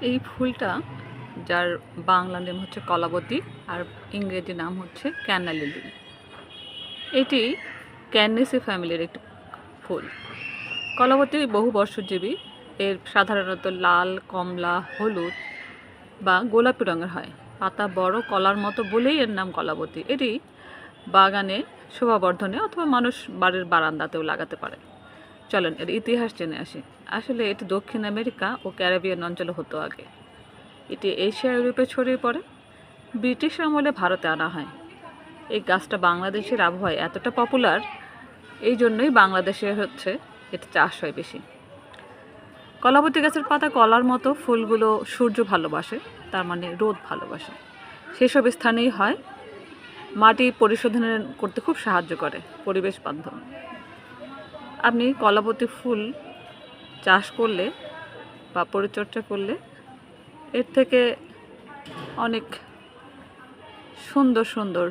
এই ফুলটা, যার বাংলা নাম হচ্ছে কলাবতী আর ইংরেজি নাম হচ্ছে ক্যানালিলি। এটি ক্যান্নেসি ফ্যামিলির একটি ফুল। কলাবতী বহু বর্ষজীবী। এর সাধারণত লাল, কমলা, হলুদ বা গোলাপি রঙের হয়। পাতা বড় কলার মতো বলেই এর নাম কলাবতী। এটি বাগানে শোভাবর্ধনে অথবা মানুষ বাড়ির বারান্দাতেও লাগাতে পারে। চলেন, এর ইতিহাস জেনে আসি। আসলে এটি দক্ষিণ আমেরিকা ও ক্যারিবিয়ান অঞ্চলে হতো আগে। এটি এশিয়া ইউরোপে ছড়িয়ে পড়ে। ব্রিটিশ আমলে ভারতে আনা হয়। এই গাছটা বাংলাদেশের আবহাওয়ায় এতটা পপুলার এই জন্যই বাংলাদেশে হচ্ছে এটি চাষ হয় বেশি। কলাবতী গাছের পাতা কলার মতো, ফুলগুলো সূর্য ভালোবাসে, তার মানে রোদ ভালোবাসে। সেসব স্থানেই হয়। মাটি পরিশোধন করতে খুব সাহায্য করে, পরিবেশ বান্ধব। আপনি কলাবতী ফুল চাষ করলে বা পরিচর্যা করলে এর থেকে অনেক সুন্দর সুন্দর